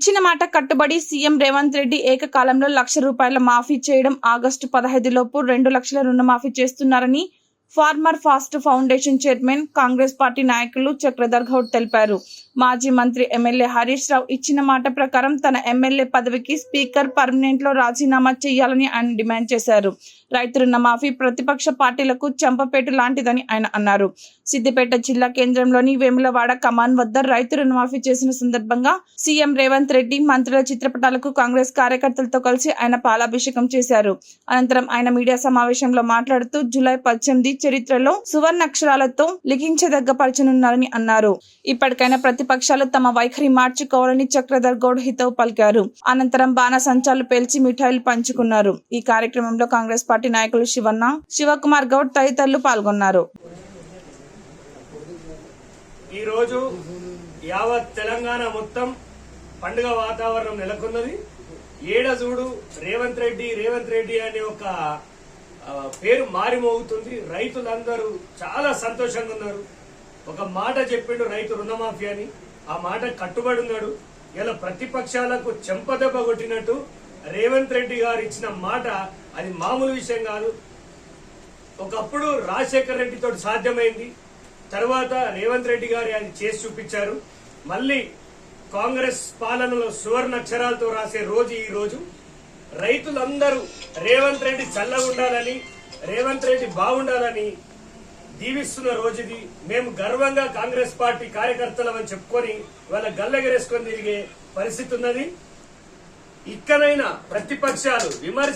ఇచ్చిన మాట కట్టుబడి సీఎం రేవంత్ రెడ్డి ఏకకాలంలో లక్ష రూపాయల మాఫీ చేయడం ఆగస్టు పదహైదులోపు రెండు లక్షల రుణమాఫీ చేస్తున్నారని farmer fast foundation chairman Congress party నాయకులు చక్రధర్ గౌడ్ తెలిపారు. మాజీ మంత్రి ఎమ్మెల్యే హరీష్ రావు ఇచ్చిన మాట ప్రకారం తన ఎమ్మెల్యే పదవికి స్పీకర్ పర్మనెంట్లో రాజీనామా చేయాలని ఆయన డిమాండ్ చేశారు. రైతు రుణమాఫీ ప్రతిపక్ష పార్టీలకు చెంపపేటు లాంటిదని ఆయన అన్నారు. సిద్దిపేట జిల్లా కేంద్రంలోని వేములవాడ కమాన్ వద్ద రైతు రుణమాఫీ చేసిన సందర్భంగా సీఎం రేవంత్ రెడ్డి మంత్రుల చిత్రపటాలకు కాంగ్రెస్ కార్యకర్తలతో కలిసి ఆయన పాలాభిషేకం చేశారు. అనంతరం ఆయన మీడియా సమావేశంలో మాట్లాడుతూ జూలై పద్దెనిమిది చరిత్రలో సువర్ణ అక్షరాలతో అన్నారు. ఇప్పటికైనా ప్రతిపక్షాలు తమ వైఖరి మార్చుకోవాలని చక్రధర్ గౌడ్ హితవు పలికారు. అనంతరం బాణసంచాలు పేల్చి మిఠాయిలు పంచుకున్నారు. ఈ కార్యక్రమంలో కాంగ్రెస్ పార్టీ నాయకులు శివన్న శివకుమార్ గౌడ్ తదితరులు పాల్గొన్నారు. ఈరోజు యావత్ తెలంగాణ మొత్తం పండుగ వాతావరణం నెలకొన్నది. ఏడ చూడు రేవంత్ రెడ్డి రేవంత్ రెడ్డి అనే ఒక పేరు మారిమోగుతుంది. రైతులందరూ చాలా సంతోషంగా ఉన్నారు. ఒక మాట చెప్పిండు రైతు రుణమాఫీ అని. ఆ మాట కట్టుబడి ఉన్నాడు. ఇలా ప్రతిపక్షాలకు చెంపదెబ్బ కొట్టినట్టు రేవంత్ రెడ్డి గారు ఇచ్చిన మాట అది మామూలు విషయం కాదు. ఒకప్పుడు రాజశేఖర రెడ్డితో సాధ్యమైంది. తర్వాత రేవంత్ రెడ్డి గారు అది చేసి చూపించారు. మళ్ళీ కాంగ్రెస్ పాలనలో సువర్ణ అక్షరాలతో రాసే రోజు ఈ రోజు. రైతులందరూ రేవంత్ రెడ్డి చల్లగా ఉండాలని రేవంత్ రెడ్డి బాగుండాలని దీవిస్తున్న రోజుది మేము గర్వంగా కాంగ్రెస్ పార్టీ కార్యకర్తలమని చెప్పుకొని వాళ్ళ గల్లెగరేసుకొని తిరిగే పరిస్థితి ఉన్నది. ఇక్కడైనా ప్రతిపక్షాలు విమర్శ